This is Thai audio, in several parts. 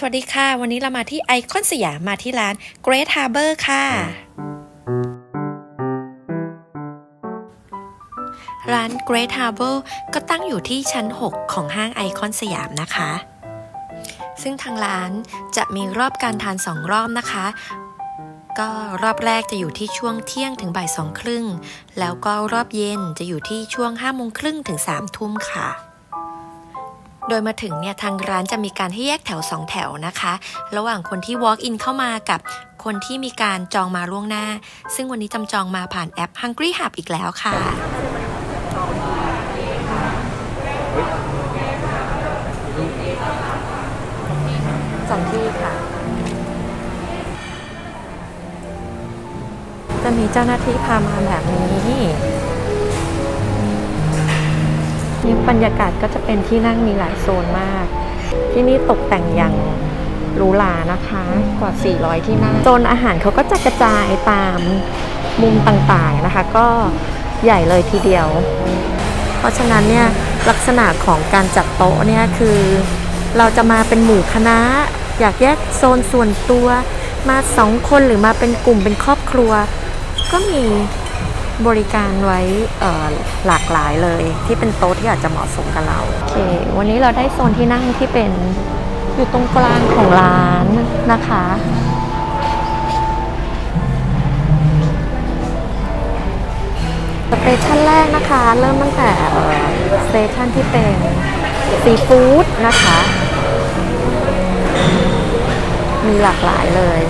สวัสดีค่ะ วันนี้เรามาที่ไอคอนสยามมาที่ร้าน Great Harbor ค่ะ ร้าน Great Harbor ก็ตั้งอยู่ที่ชั้น 6 ของห้างไอคอนสยามนะคะ ซึ่งทางร้านจะมีรอบการทาน 2 รอบนะคะ ก็รอบแรกจะอยู่ที่ช่วงเที่ยงถึงบ่ายสองครึ่ง แล้วก็รอบเย็นจะอยู่ที่ช่วง5้าโมงครึ่งถึง3ามทุ่มค่ะ โดยมาถึงเนี่ยทางร้านจะมีการให้แยกแถว 2 แถวนะคะ ระหว่างคนที่ walk in เข้ามากับคนที่มีการจองมาล่วงหน้า ซึ่งวันนี้จำจองมาผ่านแอป Hungry Hub อีกแล้วค่ะ สองที่ค่ะ จะมีเจ้าหน้าที่พามาแบบนี้ นี่บรรยากาศก็จะเป็นที่นั่งมีหลายโซนมาก ที่นี่ตกแต่งอย่างหรูหรานะคะ กว่า 400 ที่นั่งโซนอาหารเขาก็จะกระจายตามมุมต่างๆนะคะ ก็ใหญ่เลยทีเดียว เพราะฉะนั้นเนี่ยลักษณะของการจัดโต๊ะเนี่ยคือเราจะมาเป็นหมู่คณะ อยากแยกโซนส่วนตัวมาสองคนหรือมาเป็นกลุ่มเป็นครอบครัว ก็มี บริการไว้หลากหลายเลย ที่เป็นโต๊ะที่อาจจะเหมาะสมกับเราโอเค วันนี้เราได้โซนที่นั่งที่เป็นอยู่ตรงกลางของร้านนะคะ สเตชันแรกนะคะ เริ่มตั้งแต่สเตชันที่เป็นซีฟู้ดนะคะ มีหลากหลายเลย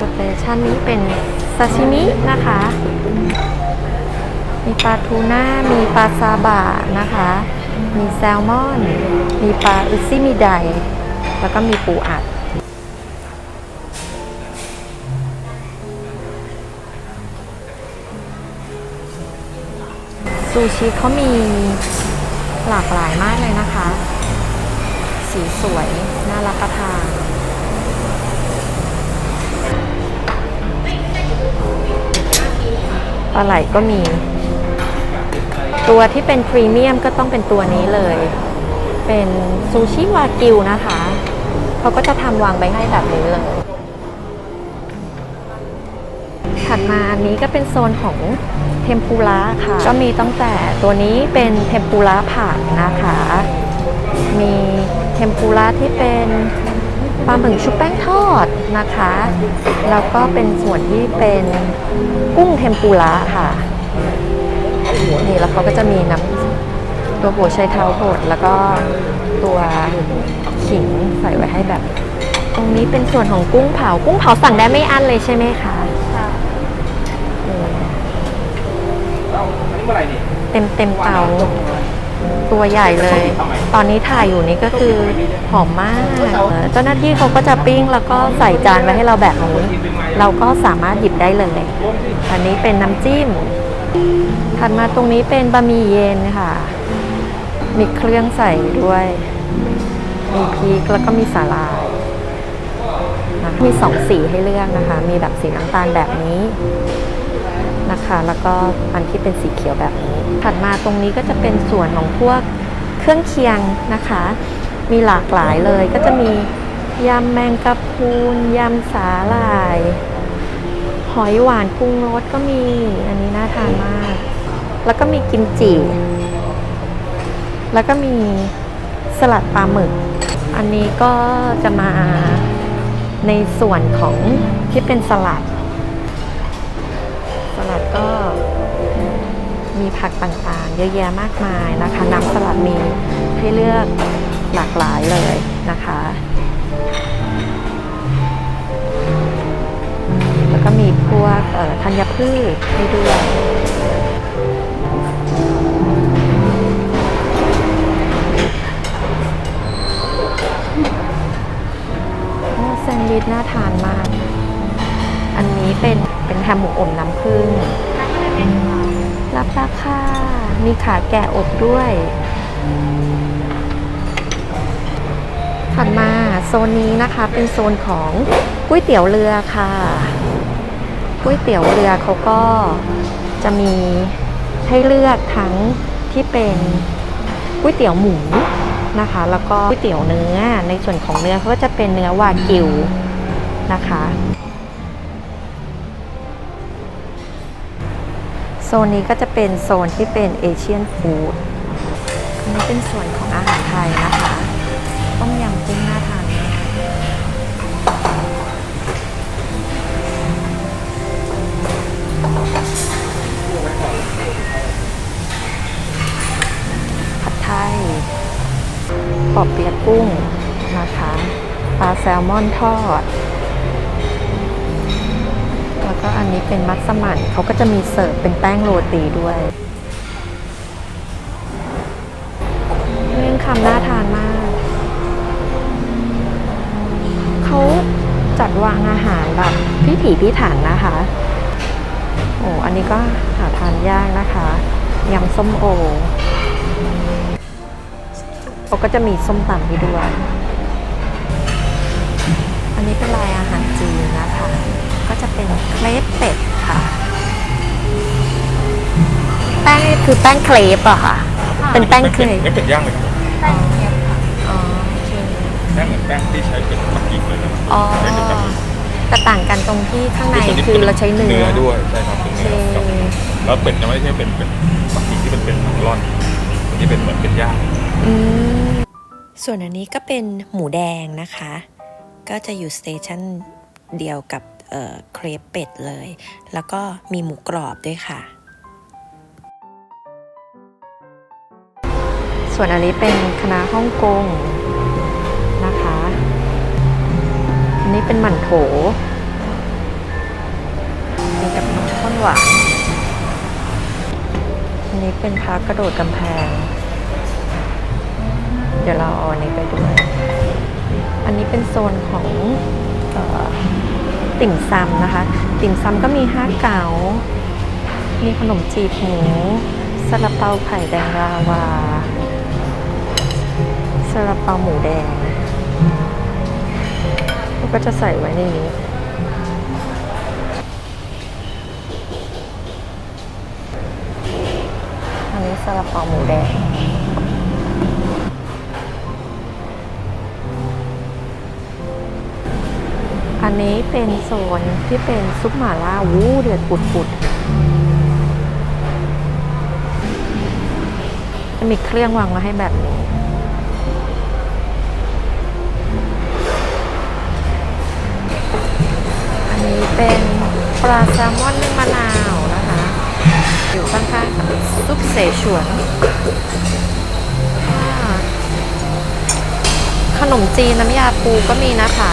สเต ชันนี้เป็นซาชิมินะคะ มีปลาทูน่า มีปลาซาบะนะคะ มีแซลมอน มีปลาอุซิมิได แล้วก็มีปูอัดซูชิเขามีหลากหลายมากเลยนะคะ สีสวย น่ารับประทาน ปลาไหลก็มี ตัวที่เป็นพรีเมียมก็ต้องเป็นตัวนี้เลย เป็นซูชิวากิวนะคะเขาก็จะทำวางไว้ให้แบบนี้เลย ถัดมาอันนี้ก็เป็นโซนของเทมปุระค่ะ ก็มีตั้งแต่ตัวนี้เป็นเทมปุระผักนะคะ มีเทมปุระที่เป็น ปลาหมึกชุบแป้งทอดนะคะ แล้วก็เป็นส่วนที่เป็นกุ้งเทมปุระค่ะ นี่แล้วเขาก็จะมีน้ำตัวหัวไชเท้าบดแล้วก็ตัวขิงใส่ไว้ให้แบบ ตรงนี้เป็นส่วนของกุ้งเผา กุ้งเผาสั่งได้ไม่อั้นเลยใช่ไหมคะอืมเต็มเต็มเตา ตัวใหญ่เลย ตอนนี้ถ่ายอยู่นี่ก็คือหอมมากเจ้าหน้าที่เขาก็จะปิ้งแล้วก็ใส่จานไว้ให้เราแบบนี้ เราก็สามารถหยิบได้เลย อันนี้เป็นน้ำจิ้ม ถัดมาตรงนี้เป็นบะหมี่เย็นค่ะ มีเครื่องใส่ด้วย มีพริกแล้วก็มีสาลายนะมีสองสีให้เลือกนะคะ มีแบบสีน้ำตาลแบบนี้ นะคะ แล้วก็อันที่เป็นสีเขียวแบบนี้ ถัดมาตรงนี้ก็จะเป็นส่วนของพวกเครื่องเคียงนะคะ มีหลากหลายเลย ก็จะมียำแมงกะพรุนยำสาหร่าย หอยหวานปรุงรสก็มี อันนี้น่าทานมาก แล้วก็มีกิมจิ แล้วก็มีสลัดปลาหมึก อันนี้ก็จะมาในส่วนของที่เป็นสลัด มีผักต่างๆ เยอะแยะมากมายนะคะ น้ำสลัดมีให้เลือกหลากหลายเลยนะคะ แล้วก็มีพวกธัญพืชให้ด้วยแซนด์วิชน่าทานมาก อันนี้เป็นเป็นแฮมหมูอบน้ำผึ้ง รับราคามีขาแกะอบด้วย ถัดมาโซนนี้นะคะเป็นโซนของก๋วยเตี๋ยวเรือค่ะก๋วยเตี๋ยวเรือเขาก็จะมีให้เลือกทั้งที่เป็นก๋วยเตี๋ยวหมูนะคะ แล้วก็ก๋วยเตี๋ยวเนื้อในส่วนของเนื้อเขาก็จะเป็นเนื้อวากิวนะคะ ซนนี้ก็จะเป็นโซนที่เป็นเอเชียนฟู้ดอันนี้เป็นส่วนของอาหารไทยนะคะต้มยำกุ้งน่าทานมากผัดไทยปอบเปียกกุ้งนะคะ ปลาแซลมอนทอด ก็อันนี้เป็นมัสมั่นเขาก็จะมีเสิร์ฟเป็นแป้งโรตีด้วยเมี่ยงคำน่าทานมาก เขาจัดวางอาหารแบบพิถีพิถันนะคะ โอ้อันนี้ก็หาทานยากนะคะยำส้มโอเขาก็จะมีส้มตำให้ด้วย อันนี้เป็นลายอาหารจีนนะคะ จะเป็นเครปเป็ดค่ะ แป้งนี่คือแป้งเครปอะค่ะ เป็นแป้งเครปไม่เป็นย่างเลยครับอ๋อโอเคแป้งเหมือนแป้งที่ใช้เป็นปักกิ่งเลยครับอ๋อใช้เป็นปักกิ่งแต่ต่างกันตรงที่ข้างในตัวนี้คือเราใช้เนื้อเนื้อด้วยใช่ครับเป็นโอเคเนื้อครับแล้วเป็ดจะไม่ใช่เป็นเป็นปักกิ่งที่เป็นเป็นหนังร่อนอันนี้เป็นเหมือนเป็นย่างอืมส่วนอันนี้ก็เป็นหมูแดงนะคะ ก็จะอยู่สเตชันเดียวกับ เครปเป็ดเลย แล้วก็มีหมูกรอบด้วยค่ะ ส่วนอันนี้เป็นคณะฮ่องกงนะคะ อันนี้เป็นหมั่นโถมีกับน้ำข้นหวาน อันนี้เป็นพักกระโดดกำแพง เดี๋ยวเราเอาอันนี้ไปด้วย อันนี้เป็นโซนของอ ติ่มซำนะคะ ติ่มซำก็มีห้าเก๋ามีขนมจีบหมูซาลาเปาไข่แดงลาวาซาลาเปาหมูแดงก็จะใส่ไว้ในนี้อันนี้ซาลาเปาหมูแดง อันนี้เป็นโซนที่เป็นซุปหม่าล่าวู้เดือดปุดๆจะมีเครื่องวางมาให้แบบนี้อันนี้เป็นปลาแซลมอนนึ่งมะนาวนะคะ อยู่ข้างๆกับซุปเสฉวนขนมจีนน้ำยาปูก็มีนะคะ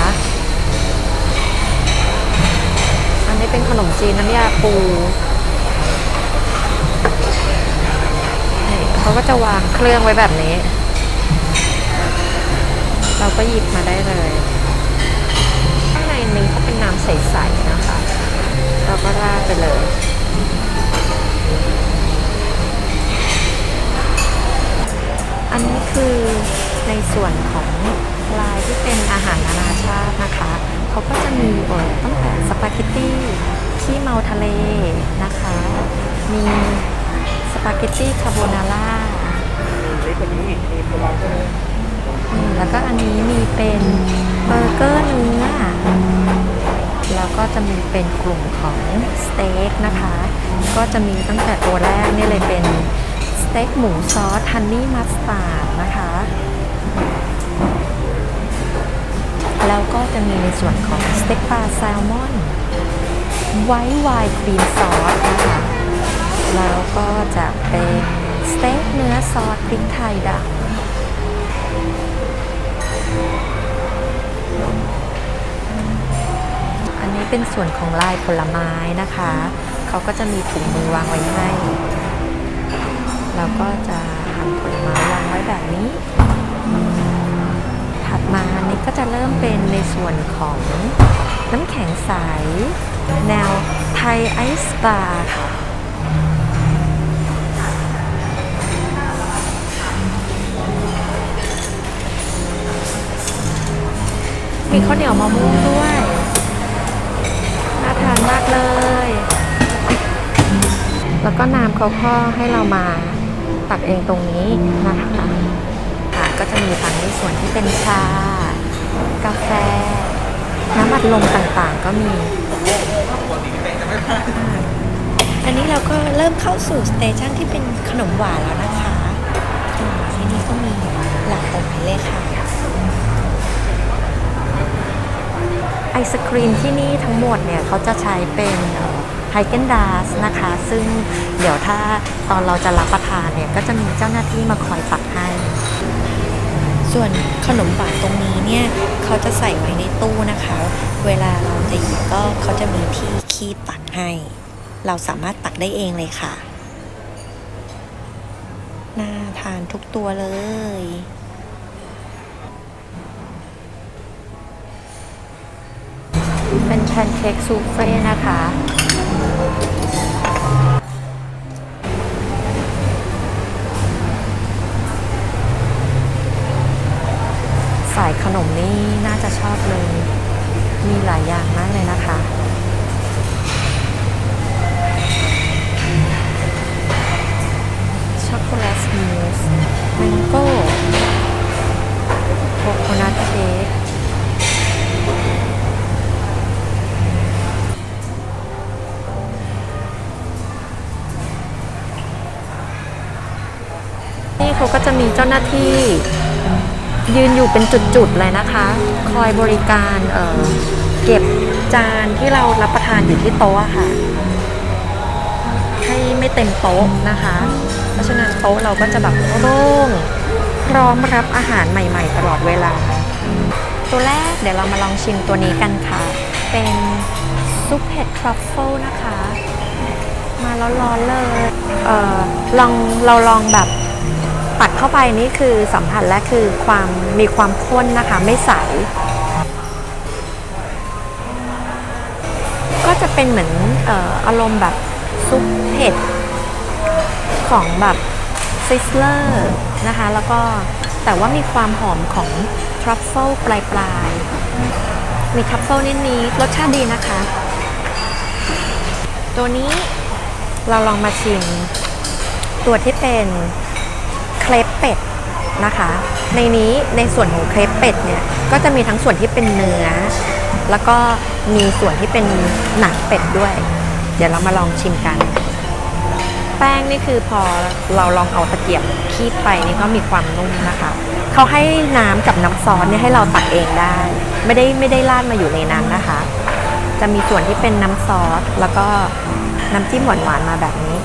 นี้เป็นขนมจีนน้ำยาปูเขาก็จะวางเครื่องไว้แบบนี้ เราก็หยิบมาได้เลย ข้างในนี้เขาเป็นน้ำใสๆนะคะ เราก็ราดไปเลย อันนี้คือในส่วนของลายที่เป็นอาหารนานาชาตินะคะ เขาก็จะมีตั้งแต่สปาเกตตี้ขี้เมาทะเลนะคะ มีสปาเกตตี้คาโบนาร่าอืมแล้วก็อันนี้มีเป็นเบอร์เกอร์เนื้อแล้วก็จะมีเป็นกลุ่มของสเต็กนะคะ ก็จะมีตั้งแต่ตัวแรกนี่เลยเป็นสเต็กหมูซอสฮันนี่มัสตาร์ดนะคะ แล้วก็จะมีในส่วนของสเต็กปลาแซลมอน ไวท์ไวน์ครีมซอสนะคะแล้วก็จะเป็นสเต็กเนื้อซอสพริกไทยดำอันนี้เป็นส่วนของลายผลไม้นะคะ เขาก็จะมีถุงมือวางไว้ให้แล้วก็จะหั่นผลไม้วางไว้แบบนี้ มานนี้ก็จะเริ่มเป็นในส่วนของน้ำแข็งใส แนวไทยไอซ์บาร์ค่ะมีข้าวเหนียวมะม่วงด้วย น่าทานมากเลย แล้วก็น้ำเขาก็ให้เรามาตักเองตรงนี้นะคะ มีทั้งในส่วนที่เป็นชา กาแฟ น้ำอัดลมต่างๆ ก็มี อันนี้เราก็เริ่มเข้าสู่สเตชันที่เป็นขนมหวานแล้วนะคะขนมหวานที่นี่ก็มีหลากหลายเลยค่ะ ไอศครีมที่นี่ทั้งหมดเนี่ยเขาจะใช้เป็นไฮเกนดาสนะคะ ซึ่งเดี๋ยวถ้าตอนเราจะรับประทานเนี่ย ก็จะมีเจ้าหน้าที่มาคอยตัก ส่วนขนมหวานตรงนี้เนี่ยเขาจะใส่ไว้ในตู้นะคะ เวลาเราจะหยิบก็เขาจะมีที่คีบตักให้ เราสามารถตักได้เองเลยค่ะ น่าทานทุกตัวเลยเป็นแพนเค้กซูเฟ่นะคะ นมนี่น่าจะชอบเลย ยืนอยู่เป็นจุดๆเลยนะคะ คอยบริการเเก็บจานที่เรารับประทานอยู่ที่โต๊ะค่ะ ให้ไม่เต็มโต๊ะนะคะ เพราะฉะนั้นโต๊ะเราก็จะแบบโล่งพร้อมรับอาหารใหม่ ๆ ตลอดเวลา ตัวแรกเดี๋ยวเรามาลองชิมตัวนี้กันค่ะ เป็นซุปเห็ดทรัฟเฟิลนะคะ มาร้อนๆเลยเออลองเราลองแบบ ตัดเข้าไปนี่คือสัมผัสแรกคือความมีความข้นนะคะไม่ใส ก็จะเป็นเหมือนอออารมณ์แบบซุปเผ็ดของแบบซิสเลอร์นะคะแล้วก็แต่ว่ามีความหอมของทรัฟเฟิลปลายๆมีทรัฟเฟิลนิดๆรสชาติดีนะคะ ตัวนี้เราลองมาชิมตัวที่เป็น เครปเป็ดนะคะ ในนี้ในส่วนของเครปเป็ดเนี่ยก็จะมีทั้งส่วนที่เป็นเนื้อ แล้วก็มีส่วนที่เป็นหนังเป็ดด้วย เดี๋ยวเรามาลองชิมกัน แป้งนี่คือพอเราลองเอาตะเกียบคีบไปนี่ก็มีความนุ่มนะคะ เขาให้น้ำกับน้ำซอสเนี่ยให้เราตักเองได้ ไม่ได้ไม่ได้ราดมาอยู่ในนั้นนะคะ จะมีส่วนที่เป็นน้ำซอสแล้วก็น้ำจิ้มหวานๆมาแบบนี้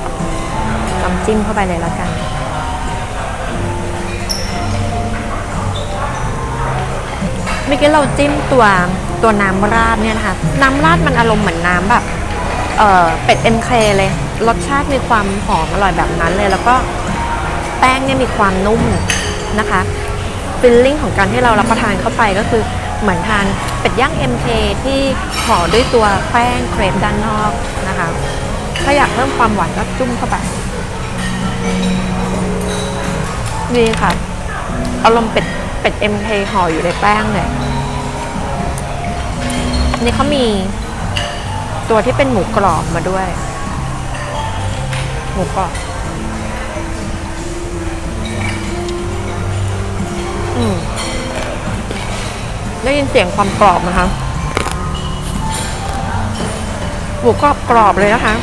น้ำจิ้มเข้าไปเลยแล้วกัน เมื่อกี้เราจิ้มตัวตัวน้ำราดเนี่ยนะคะ น้ำราดมันอารมณ์เหมือนน้ำแบบเออเป็ดเอ็นเคเลย รสชาติมีความหอมอร่อยแบบนั้นเลย แล้วก็แป้งเนี่ยมีความนุ่มนะคะฟิลลิ่งของการที่เรารับประทานเข้าไปก็คือเหมือนทานเป็ดย่าง MK ที่ห่อด้วยตัวแป้งเครปด้านนอกนะคะ ถ้าอยากเพิ่มความหวานก็จุ่มเข้าไปดีค่ะอารมณ์เป็ด เป็ด MK ห่ออยู่ในแป้งเลยนี่เขามีตัวที่เป็นหมูกรอบมาด้วย หมูกรอบ อืมได้ยินเสียงความกรอบนะคะ หมูกรอบกรอบเลยนะคะ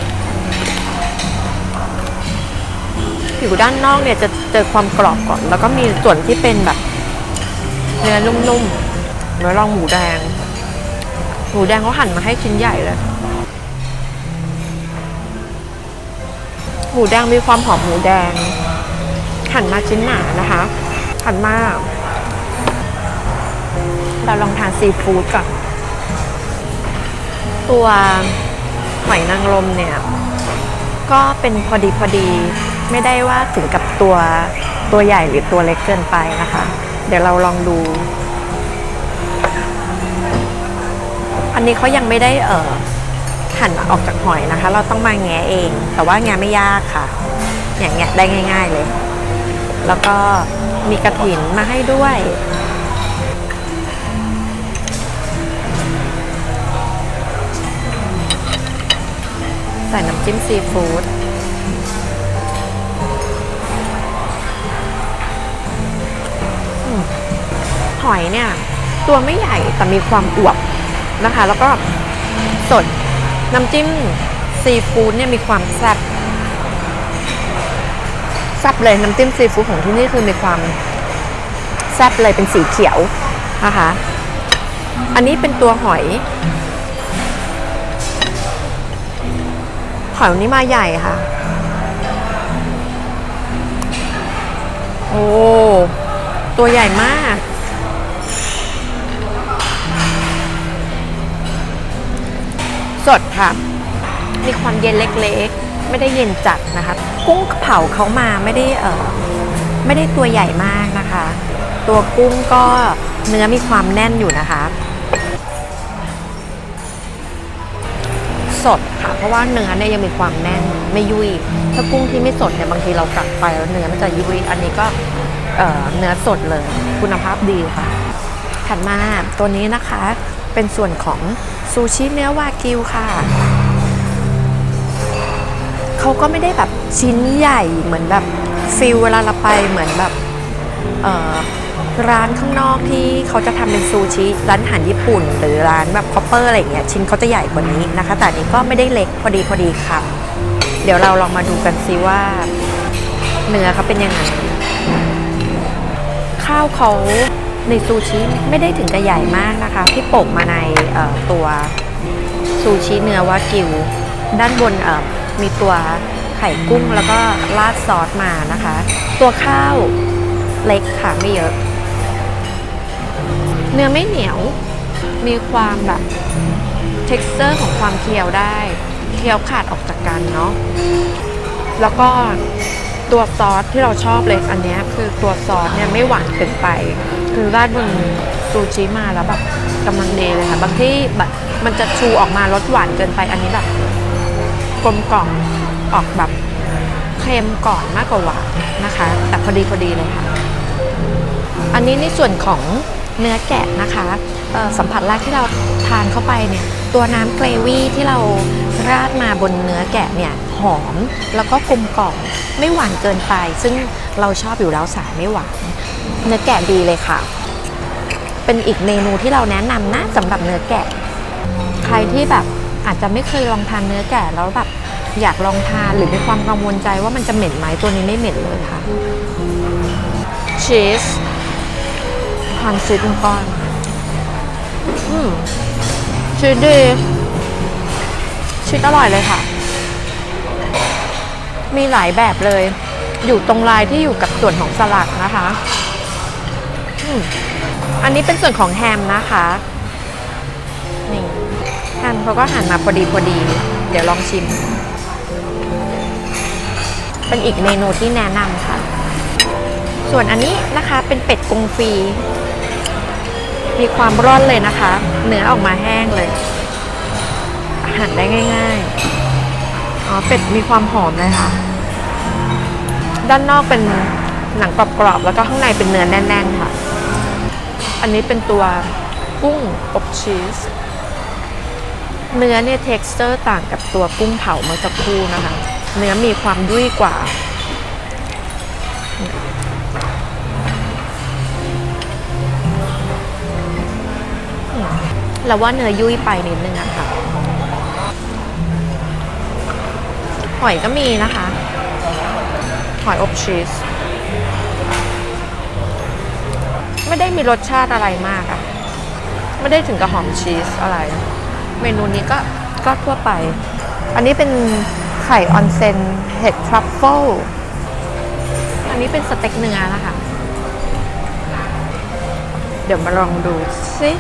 ผิวด้านนอกเนี่ยจะเจอความกรอบก่อน แล้วก็มีส่วนที่เป็นแบบ เนื้อนุ่มๆเดี๋ยวลองหมูแดง หมูแดงเขาหั่นมาให้ชิ้นใหญ่เลย หมูแดงมีความหอมหมูแดง หั่นมาชิ้นหนานะคะ หั่นมาก เราลองทานซีฟู้ดก่อน ตัวหอยนางรมเนี่ย ก็เป็นพอดีพอดี ไม่ได้ว่าถึงกับตัวตัวใหญ่หรือตัวเล็กเกินไปนะคะ เดี๋ยวเราลองดู อันนี้เขายังไม่ได้เออหั่นออกจากหอยนะคะ เราต้องมาแงะเอง แต่ว่าแงะไม่ยากค่ะ อย่างเงี้ยได้ง่าย ๆเลย แล้วก็มีกระถินมาให้ด้วยใส่น้ำจิ้มซีฟู้ด หอยเนี่ย ตัวไม่ใหญ่แต่มีความอวบนะคะ แล้วก็สดน้ำจิ้มซีฟู้ดเนี่ยมีความแซ่บแซ่บเลยน้ำจิ้มซีฟู้ดของที่นี่คือมีความแซ่บเลยเป็นสีเขียวนะคะ อันนี้เป็นตัวหอยหอยนนี้มาใหญ่ค่ะ โอ้ ตัวใหญ่มาก สดค่ะ มีความเย็นเล็กๆ ไม่ได้เย็นจัดนะคะ กุ้งเผาเขามาไม่ได้เออไม่ได้ตัวใหญ่มากนะคะ ตัวกุ้งก็เนื้อมีความแน่นอยู่นะคะ สดค่ะ เพราะว่าเนื้อเนี่ยยังมีความแน่นไม่ยุ่ยถ้ากุ้งที่ไม่สดเนี่ยบางทีเรากัดไปแล้วเนื้อมันจะยุ่ยอันนี้ก็เอ่อเนื้อสดเลย คุณภาพดีค่ะถัดมาตัวนี้นะคะเป็นส่วนของ ซูชิเนื้อวากิวค่ะ เขาก็ไม่ได้แบบชิ้นใหญ่เหมือนแบบฟิลเวลาเราไปเหมือนแบบร้านข้างนอกที่เขาจะทำเป็นซูชิร้านอาหารญี่ปุ่น หรือร้านแบบคอปเปอร์อะไรอย่างเงี้ยชิ้นเขาจะใหญ่กว่านี้นะคะ แต่นนี้ก็ไม่ได้เล็กพอดีพอดีค่ะ เดี๋ยวเราลองมาดูกันซิว่า เนื้อเขาเป็นยังไงข้าวเขา ในซูชิไม่ได้ถึงกับใหญ่มากนะคะ ที่โปะมาในตัวซูชิเนื้อวากิว ด้านบนมีตัวไข่กุ้งแล้วก็ราดซอสมานะคะ ตัวข้าวเล็กค่ะไม่เยอะ เนื้อไม่เหนียวมีความแบบ texture ของความเคี้ยวได้ เคี้ยวขาดออกจากกันเนาะแล้วก็ ตัวซอสที่เราชอบเลยอันนี้คือตัวซอสเนี่ยไม่หวานเกินไป คือราดบนซูชิมาแล้วแบบกำลังดีเลยค่ะ บางที่แบบมันจะชูออกมารสหวานเกินไปอันนี้แบบกลมกล่อมออกแบบเค็มก่อนมากกว่าหวานนะคะ แต่พอดีพอดีเลยค่ะ อันนี้ในส่วนของเนื้อแกะนะคะสัมผัสแรกที่เราทานเข้าไปเนี่ยตัวน้ำเกรวี่ที่เราราดมาบนเนื้อแกะเนี่ย หอมแล้วก็กลมกล่อมไม่หวานเกินไป ซึ่งเราชอบอยู่แล้วสายไม่หวานเนื้อแกะดีเลยค่ะ เป็นอีกเมนูที่เราแนะนำนะสำหรับเนื้อแกะ ใครที่แบบอาจจะไม่เคยลองทานเนื้อแกะแล้วแบบอยากลองทานหรือมีความกังวลใจว่ามันจะเหม็นไหมตัวนี้ไม่เหม็นเลยค่ะชีสความชีสเป็นก้อนอืมชีสดีชีสอร่อยเลยค่ะ มีหลายแบบเลย อยู่ตรงลายที่อยู่กับส่วนของสลัดนะคะอันนี้เป็นส่วนของแฮมนะคะนี่แฮมเขาก็หั่นมาพอดีพอดี เดี๋ยวลองชิม เป็นอีกเมนูที่แนะนำค่ะ ส่วนอันนี้นะคะเป็นเป็ดกงฟรีมีความร่อนเลยนะคะ เนื้อออกมาแห้งเลย หั่นได้ง่ายๆ อ๋อ เป็ดมีความหอมเลยค่ะ ด้านนอกเป็นหนังกรอบๆแล้วก็ข้างในเป็นเนื้อแน่นๆค่ะ อันนี้เป็นตัวกุ้งอบชีส เนื้อเนี่ย texture ต่างกับตัวกุ้งเผาเมื่อสักครู่นะคะ เนื้อมีความยุ่ยกว่าเราว่าเนื้อยุ่ยไปนิดนึงอะค่ะ หอยก็มีนะคะ หอยอบชีส ไม่ได้มีรสชาติอะไรมากอะไม่ได้ถึงกับหอมชีสอะไร เมนูนี้ก็ก็ทั่วไป อันนี้เป็นไข่ออนเซนเห็ดทรัฟเฟิลอันนี้เป็นสเต็กเนื้อนะคะ เดี๋ยวมาลองดูสิ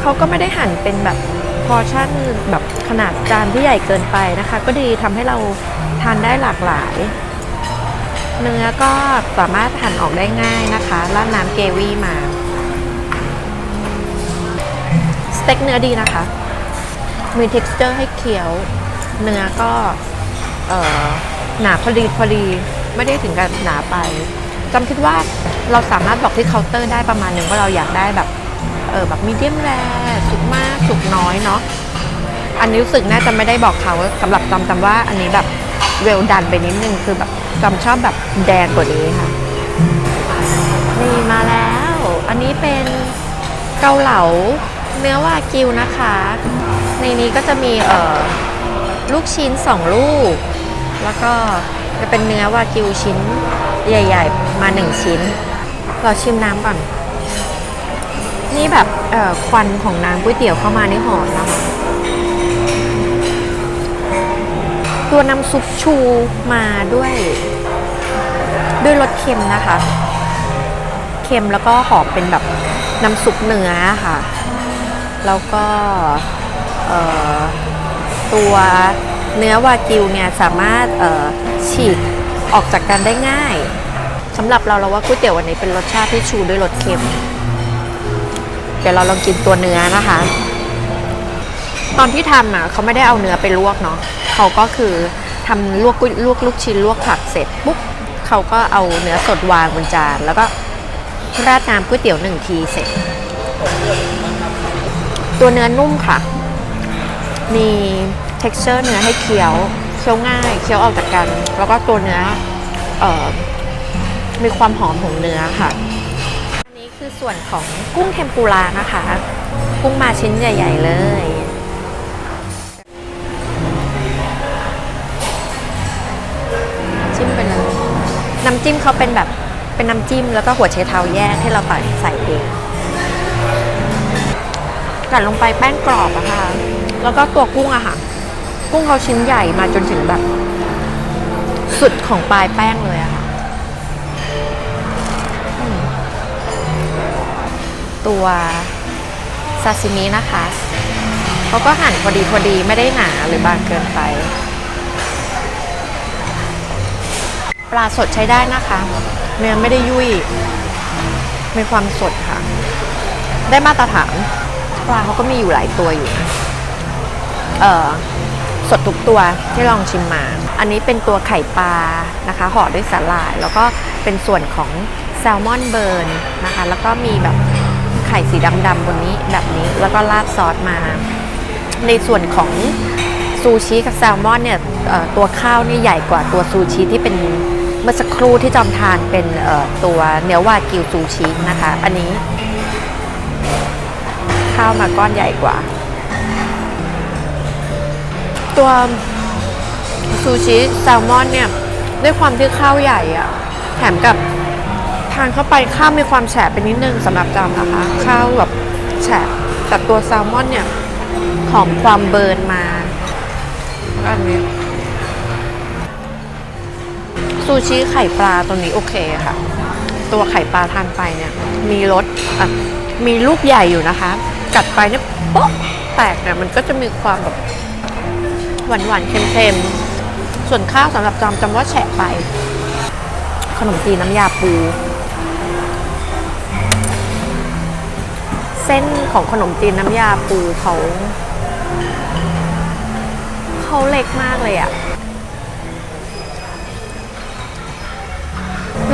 เขาก็ไม่ได้หั่นเป็นแบบพอชั่นแบบขนาดจานที่ใหญ่เกินไปนะคะ ก็ดีทำให้เราทานได้หลากหลาย เนื้อก็สามารถหั่นออกได้ง่ายนะคะราดน้ำเกวี่มา สเต็กเนื้อดีนะคะ มี texture ให้เคี้ยว เนื้อก็เออหนาพอดีพอดีไม่ได้ถึงกับหนาไปจำคิดว่าเราสามารถบอกที่เคาน์เตอร์ได้ประมาณหนึงว่าเราอยากได้แบบเออแบบมีเดียมแรสุกมากสุกน้อยเนาะอันนี้รู้สึกน่าจะไม่ได้บอกเขาสำหรับจำจำว่าอันนี้แบบ เวลดันไปนิดนึงคือแบบจำชอบแบบแดงกว่านี้ค่ะ นี่มาแล้ว อันนี้เป็นเกาเหลาเนื้อวากิวนะคะ ในนี้ก็จะมีเอ่อลูกชิ้นสองลูก แล้วก็จะเป็นเนื้อวากิวชิ้นใหญ่ ๆ มาหนึ่งชิ้น เราชิมน้ำก่อน นี่แบบควันของน้ำก๋วยเตี๋ยวเข้ามานี่หอมนะคะ ตัวน้ำซุปชูมาด้วย ด้วยรสเค็มนะคะ เค็มแล้วก็หอมเป็นแบบน้ำซุปเนื้อค่ะ แล้วก็ตัวเนื้อวากิวเนี่ยสามารถฉีกออกจากกันได้ง่ายสำหรับเราเราว่าก๋วยเตี๋ยววันนี้เป็นรสชาติที่ชูด้วยรสเค็ม เดี๋ยวเราลองกินตัวเนื้อนะคะ ตอนที่ทำอะเขาไม่ได้เอาเนื้อไปลวกเนาะ เขาก็คือทำลวกกุ้ยลวกลูกชิ้นลวกผักเสร็จปุ๊บเขาก็เอาเนื้อสดวางบนจาน แล้วก็ราดน้ำก๋วยเตี๋ยวหนึ่งทีเสร็จ ตัวเนื้อนุ่มค่ะ มี texture เนื้อให้เคี้ยวเคี้ยวง่ายเคี้ยวออกจากกัน แล้วก็ตัวเนื้อออมีความหอมของเนื้อค่ะ อันนี้คือส่วนของกุ้งเทมปุระนะคะ กุ้งมาชิ้นใหญ่ ๆ เลย น้ำจิ้มเขาเป็นแบบเป็นน้ำจิ้มแล้วก็หัวไชเท้าแยกให้เราตักใส่เองกัดลงไปแป้งกรอบอะค่ะ แล้วก็ตัวกุ้งอะค่ะ กุ้งเขาชิ้นใหญ่มาจนถึงแบบ สุดของปลายแป้งเลยอะค่ะ ตัวซาซิมินะคะ เขาก็หั่นพอดีพอดีไม่ได้หนาหรือบางเกินไป ปลาสดใช้ได้นะคะ เนื้อไม่ได้ยุ่ย มีความสดค่ะ ได้มาตรฐานปลาเขาก็มีอยู่หลายตัวอยู่นะเออสดทุกตัวที่ลองชิมมา อันนี้เป็นตัวไข่ปลานะคะห่อด้วยสาหร่าย แล้วก็เป็นส่วนของแซลมอนเบิร์นนะคะ แล้วก็มีแบบไข่สีดำๆบนนี้แบบนี้ แล้วก็ราดซอสมา ในส่วนของซูชิกับแซลมอนเนี่ยตัวข้าวนี่ใหญ่กว่าตัวซูชิที่เป็น มื่อสักครู่ที่จอมทานเป็นตัวเนื้อวากิวซูชินะคะ อันนี้ ข้าวมาก้อนใหญ่กว่า ตัวซูชิแซลมอนเนี่ยด้วยความที่ข้าวใหญ่อะแถมกับทานเข้าไปข้าวมีความแฉะไปนิดนึงสำหรับจามนะคะ ข้าวแบบแฉะแต่ตัวแซลมอนเนี่ยหอมความเบิร์นมาก้อันนี้ ซูชิไข่ปลาตัวนี้โอเคค่ะ ตัวไข่ปลาทานไปเนี่ย มีรสอะมีลูกใหญ่อยู่นะคะ กัดไปเนี่ยโป๊ะแตกเนี่ยมันก็จะมีความแบบหวานหวานเค็มๆ ส่วนข้าวสำหรับจอมจำว่าแฉะไป ขนมจีนน้ำยาปู เส้นของขนมจีนน้ำยาปูเขาเขาเล็กมากเลยอะ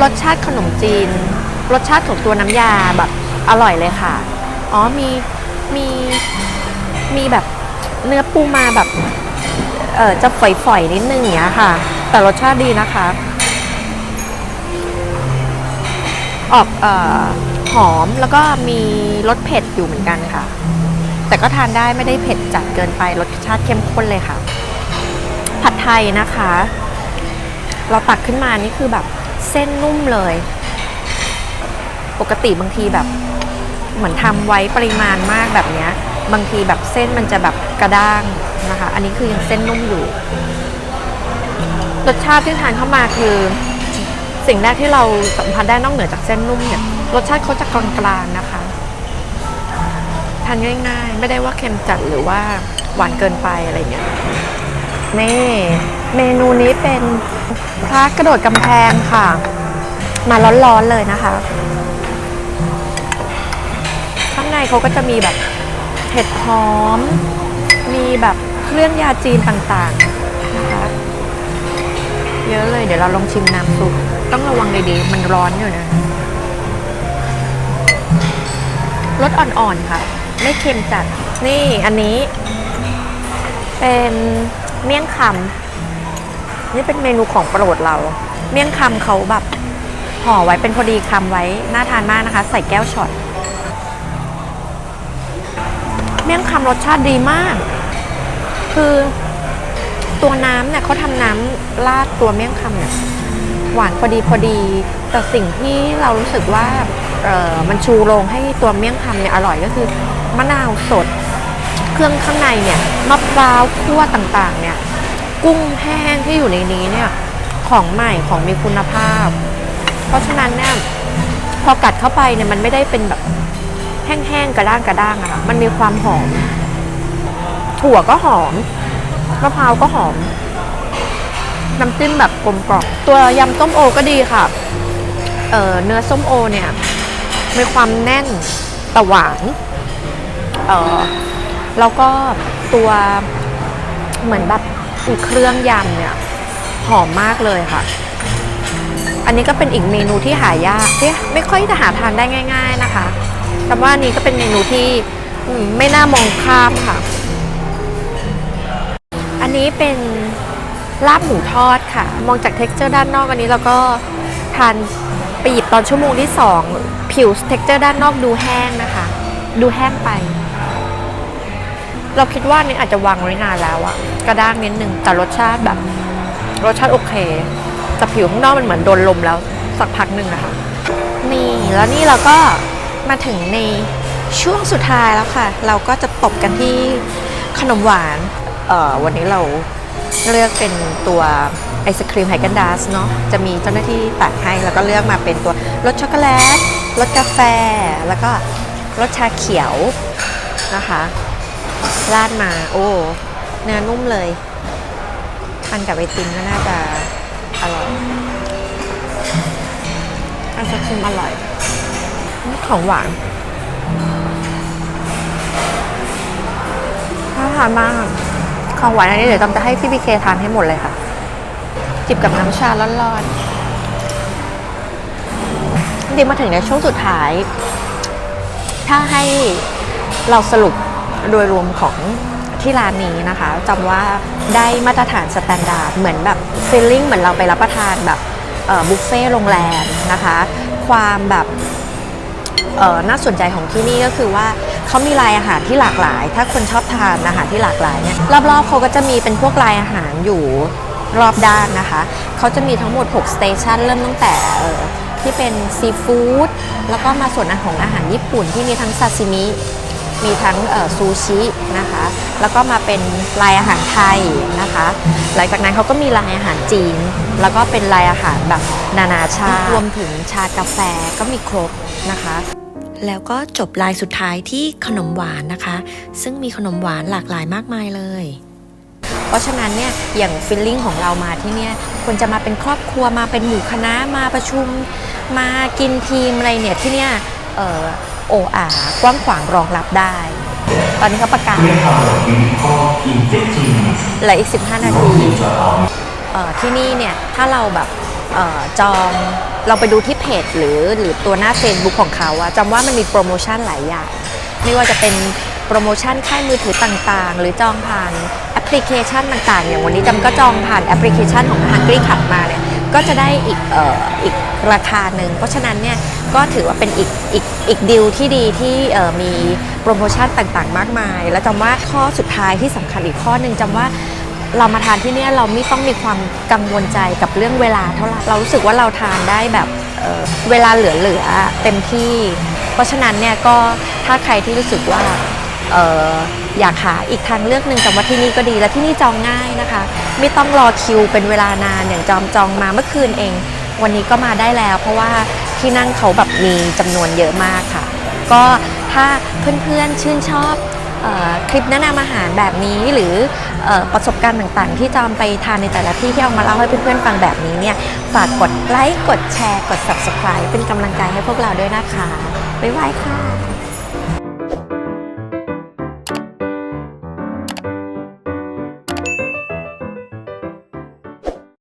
รสชาติขนมจีน รสชาติของตัวน้ำยาแบบอร่อยเลยค่ะ อ๋อมีมีมีแบบเนื้อปูมาแบบเออจะฝอยๆนิดนึงอย่างเงี้ยค่ะ แต่รสชาติดีนะคะ ออกเอ่อหอมแล้วก็มีรสเผ็ดอยู่เหมือนกันค่ะ แต่ก็ทานได้ไม่ได้เผ็ดจัดเกินไปรสชาติเข้มข้นเลยค่ะ ผัดไทยนะคะ เราตักขึ้นมานี่คือแบบ ส้นนุ่มเลย ปกติบางทีแบบเหมือนทำไว้ปริมาณมากแบบเนี้ยบางทีแบบเส้นมันจะแบบกระด้างนะคะ อันนี้คือยังเส้นนุ่มอยู่รสชาติที่ทานเข้ามาคือ สิ่งแรกที่เราสัมผัสได้นอกเหนือจากเส้นนุ่มเนี่ยรสชาติเขาจะกลางๆนะคะทานง่ายๆ ไม่ได้ว่าเค็มจัดหรือว่าหวานเกินไปอะไรเงี้ยนี่เมนูนี้เป็น กระโดดกำแพงค่ะ มาร้อนๆเลยนะคะ ข้างในเขาก็จะมีแบบเห็ดหอม มีแบบเครื่องยาจีนต่างๆนะคะเยอะเลย เดี๋ยวเราลองชิมน้ำซุปต้องระวังดีๆมันร้อนอยู่นะรสอ่อนๆค่ะ ไม่เค็มจัด นี่อันนี้ เป็นเมี่ยงคำ นี่เป็นเมนูของโปรดเรา เมี่ยงคำเขาแบบห่อไว้เป็นพอดีคำไว้น่าทานมากนะคะ ใส่แก้วช็อตเมี่ยงคำรสชาติดีมาก คือตัวน้ำเนี่ยเขาทำน้ำราดตัวเมี่ยงคำเนี่ยหวานพอดีพอดี แต่สิ่งที่เรารู้สึกว่าเออมันชูโรงให้ตัวเมี่ยงคำเนี่ยอร่อยก็คือมะนาวสด เครื่องข้างในเนี่ยมะพร้าวคั่วต่างๆ เนี่ย กุ้งแห้งที่อยู่ในนี้เนี่ยของใหม่ของมีคุณภาพ เพราะฉะนั้นเนี่ยพอกัดเข้าไปเนี่ยมันไม่ได้เป็นแบบแห้งๆกระด้างกระด้างอะค่ะมันมีความหอม ถั่วก็หอมมะพร้าวก็หอม น้ำจิ้มแบบกลมกล่อมตัวยำส้มโอก็ดีค่ะเเนื้อส้มโอเนี่ยมีความแน่นแต่หวานเออแล้วก็ตัวเหมือนแบบ อีกเครื่องยำเนี่ยหอมมากเลยค่ะ อันนี้ก็เป็นอีกเมนูที่หายากที่ไม่ค่อยจะหาทานได้ง่าย ๆนะคะแต่ว่านี้ก็เป็นเมนูที่ไม่น่ามองข้ามค่ะ อันนี้เป็นลาบหมูทอดค่ะ มองจากเท็กเจอร์ด้านนอกอันนี้เราก็ทานไปหยิบตอนชั่วโมงที่ 2 ผิวเท็กเจอร์ด้านนอกดูแห้งนะคะ ดูแห้งไป เราคิดว่านี่อาจจะวางไว้นานแล้วอะกระด้างนิดนึงแต่รสชาติแบบ รสชาติโอเคแต่ผิวข้างนอกมันเหมือนโดนลมแล้วสักพักหนึ่งนะคะ นี่แล้วนี่เราก็มาถึงในช่วงสุดท้ายแล้วค่ะ เราก็จะตบกันที่ขนมหวานเอ่อวันนี้เราเลือกเป็นตัวไอศครีมไฮกันดาสเนาะจะมีเจ้าหน้าที่ตัดให้แล้วก็เลือกมาเป็นตัวรสช็อกโกแลตรสกาแฟ แล้วก็รสชาเขียวนะคะ ราดมาโอ้เนื้อนุ่มเลยทานกับไอติมก็น่าจะอร่อยไอศครีมอร่อย ของหวานน่าทานมากของหวานอันนี้เดี๋ยวจำจะให้พี่พีเคทานให้หมดเลยค่ะ จิบกับน้ำชาร้อนๆจริงมาถึงในช่วงสุดท้าย ถ้าให้เราสรุป โดยรวมของที่ร้านนี้นะคะจำว่าได้มาตรฐานสแตนดาร์ดเหมือนแบบฟีลลิ่งเหมือนเราไปรับประทานแบบบุฟเฟ่ต์โรงแรมนะคะ ความแบบน่าสนใจของที่นี่ก็คือว่าเขามีรายอาหารที่หลากหลาย ถ้าคนชอบทานอาหารที่หลากหลายเนี่ยรอบๆเขาก็จะมีเป็นพวกรายอาหารอยู่รอบด้านนะคะ เขาจะมีทั้งหมด 6 สเตชันเริ่มตั้งแต่ที่เป็นซีฟู้ดแล้วก็มาส่วนของอาหารญี่ปุ่นที่มีทั้งซาซิมิ มีทั้งซูชินะคะ แล้วก็มาเป็นลายอาหารไทยนะคะ หลังจากนั้นเขาก็มีลายอาหารจีน แล้วก็เป็นลายอาหารแบบนานาชาติ รวมถึงชากาแฟก็มีครบนะคะแล้วก็จบลายสุดท้ายที่ขนมหวานนะคะ ซึ่งมีขนมหวานหลากหลายมากมายเลย เพราะฉะนั้นเนี่ยอย่างฟิลลิ่งของเรามาที่เนี่ยควรจะมาเป็นครอบครัวมาเป็นหมู่คณะมาประชุม มากินทีมอะไรเนี่ยที่เนี่ยเออ โออากว้างขวางรองรับได้ ตอนนี้เขาประกาศเหลืออีก 15 นาทีที่นี่เนี่ย ถ้าเราแบบออจองเราไปดูที่เพจหรือหรือตัวหน้า Facebook ของเขาอะจำว่ามันมีโปรโมชั่นหลายอย่าง ไม่ว่าจะเป็นโปรโมชั่นค่ายมือถือต่างๆ หรือจองผ่านแอปพลิเคชันต่างๆ อย่างวันนี้จำก็จองผ่านแอปพลิเคชันของ Hungry Club มาเนี่ย ก็จะได้อีกเอ่ออีกราคาหนึ่งเพราะฉะนั้นเนี่ยก็ถือว่าเป็นอีกอีกอีกดีลที่ดีที่เอ่อมีโปรโมชั่นต่างๆ มากมาย แล้วจำว่าข้อสุดท้ายที่สำคัญอีกข้อหนึ่งจำว่าเรามาทานที่เนี่ยเราไม่ต้องมีความกังวลใจกับเรื่องเวลาเท่าไหร่เรารู้สึกว่าเราทานได้แบบเอ่อเวลาเหลือๆเต็มที่ เพราะฉะนั้นเนี่ยก็ถ้าใครที่รู้สึกว่าเอ่อ อยากหาอีกทางเลือกหนึ่งจำว่าที่นี่ก็ดีและที่นี่จองง่ายนะคะ ไม่ต้องรอคิวเป็นเวลานานอย่างจอมจองมาเมื่อคืนเอง วันนี้ก็มาได้แล้ว เพราะว่าที่นั่งเขาแบบมีจำนวนเยอะมากค่ะ ก็ถ้าเพื่อนๆชื่นชอบออคลิปแนะนำอาหารแบบนี้หรือเออประสบการณ์ต่างๆ ที่จอมไปทานในแต่ละที่ที่เอามาเล่าให้เพื่อนๆฟังแบบนี้เนี่ยฝากกดไลค์กดแชร์ กด subscribe เป็นกำลังใจให้พวกเราด้วยนะคะ บ๊ายบายค่ะ